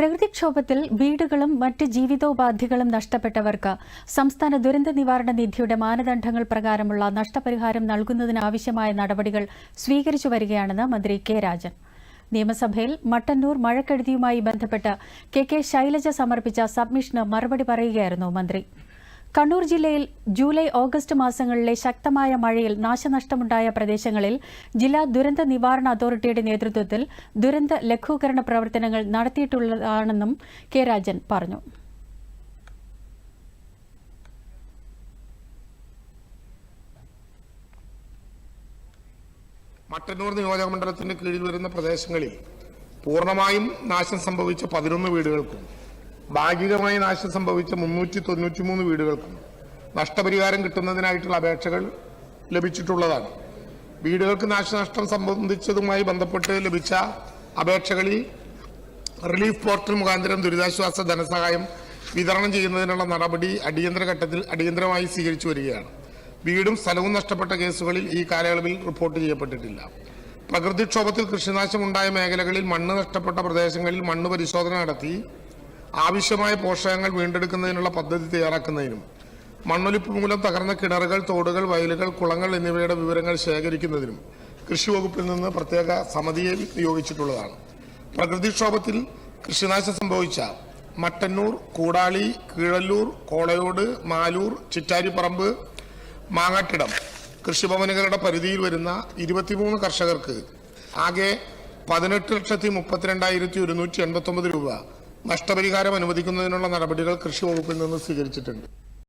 പ്രകൃതിക്ഷോഭത്തിൽ വീടുകളും മറ്റ് ജീവിതോപാധികളും നഷ്ടപ്പെട്ടവർക്ക് സംസ്ഥാന ദുരന്ത നിവാരണ നിധിയുടെ മാനദണ്ഡങ്ങൾ പ്രകാരമുള്ള നഷ്ടപരിഹാരം നൽകുന്നതിനാവശ്യമായ നടപടികൾ സ്വീകരിച്ചു വരികയാണെന്ന് മന്ത്രി കെ രാജൻ. നിയമസഭയിൽ മട്ടന്നൂർ മഴക്കെടുതിയുമായി ബന്ധപ്പെട്ട് കെ കെ ശൈലജ സമർപ്പിച്ച സബ്മിഷന് മറുപടി പറയുകയായിരുന്നു മന്ത്രി. കണ്ണൂർ ജില്ലയിൽ ജൂലൈ ഓഗസ്റ്റ് മാസങ്ങളിലെ ശക്തമായ മഴയിൽ നാശനഷ്ടമുണ്ടായ പ്രദേശങ്ങളിൽ ജില്ലാ ദുരന്ത നിവാരണ അതോറിറ്റിയുടെ നേതൃത്വത്തിൽ ദുരന്ത ലഘൂകരണ പ്രവർത്തനങ്ങൾ നടത്തിയിട്ടുള്ളതാണെന്നും കെ രാജൻ പറഞ്ഞു. മട്ടന്നൂർ നിയോജക മണ്ഡലത്തിന് കീഴിൽ വരുന്ന പ്രദേശങ്ങളിൽ പൂർണമായും നാശം സംഭവിച്ച പതിനൊന്ന് വീടുകൾക്കും ഭാഗികമായി നാശം സംഭവിച്ച മുന്നൂറ്റി തൊണ്ണൂറ്റി മൂന്ന് വീടുകൾക്കും നഷ്ടപരിഹാരം കിട്ടുന്നതിനായിട്ടുള്ള അപേക്ഷകൾ ലഭിച്ചിട്ടുള്ളതാണ്. വീടുകൾക്ക് നാശനഷ്ടം സംബന്ധിച്ചതുമായി ബന്ധപ്പെട്ട് ലഭിച്ച അപേക്ഷകളിൽ റിലീഫ് പോർട്ടൽ മുഖാന്തരം ദുരിതാശ്വാസ ധനസഹായം വിതരണം ചെയ്യുന്നതിനുള്ള നടപടി അടിയന്തര ഘട്ടത്തിൽ അടിയന്തരമായി സ്വീകരിച്ചു വരികയാണ്. വീടും സ്ഥലവും നഷ്ടപ്പെട്ട കേസുകളിൽ ഈ കാലയളവിൽ റിപ്പോർട്ട് ചെയ്യപ്പെട്ടിട്ടില്ല. പ്രകൃതിക്ഷോഭത്തിൽ കൃഷിനാശമുണ്ടായ മേഖലകളിൽ മണ്ണ് നഷ്ടപ്പെട്ട പ്രദേശങ്ങളിൽ മണ്ണ് പരിശോധന നടത്തി ആവശ്യമായ പോഷകങ്ങൾ വീണ്ടെടുക്കുന്നതിനുള്ള പദ്ധതി തയ്യാറാക്കുന്നതിനും മണ്ണൊലിപ്പ് മൂലം തകർന്ന കിണറുകൾ തോടുകൾ വയലുകൾ കുളങ്ങൾ എന്നിവയുടെ വിവരങ്ങൾ ശേഖരിക്കുന്നതിനും കൃഷി വകുപ്പിൽ നിന്ന് പ്രത്യേക സമിതിയെ നിയോഗിച്ചിട്ടുള്ളതാണ്. പ്രകൃതിക്ഷോഭത്തിൽ കൃഷിനാശം സംഭവിച്ച മട്ടന്നൂർ കൂടാളി കീഴല്ലൂർ കോളയോട് മാലൂർ ചിറ്റാരിപ്പറമ്പ് മാങ്ങാട്ടിടം കൃഷിഭവനുകളുടെ പരിധിയിൽ വരുന്ന ഇരുപത്തിമൂന്ന് കർഷകർക്ക് ആകെ പതിനെട്ട് ലക്ഷത്തി മുപ്പത്തിരണ്ടായിരത്തി ഒരുന്നൂറ്റി എൺപത്തി ഒമ്പത് രൂപ നഷ്ടപരിഹാരം അനുവദിക്കുന്നതിനുള്ള നടപടികൾ കൃഷി വകുപ്പിൽ നിന്ന് സ്വീകരിച്ചിട്ടുണ്ട്.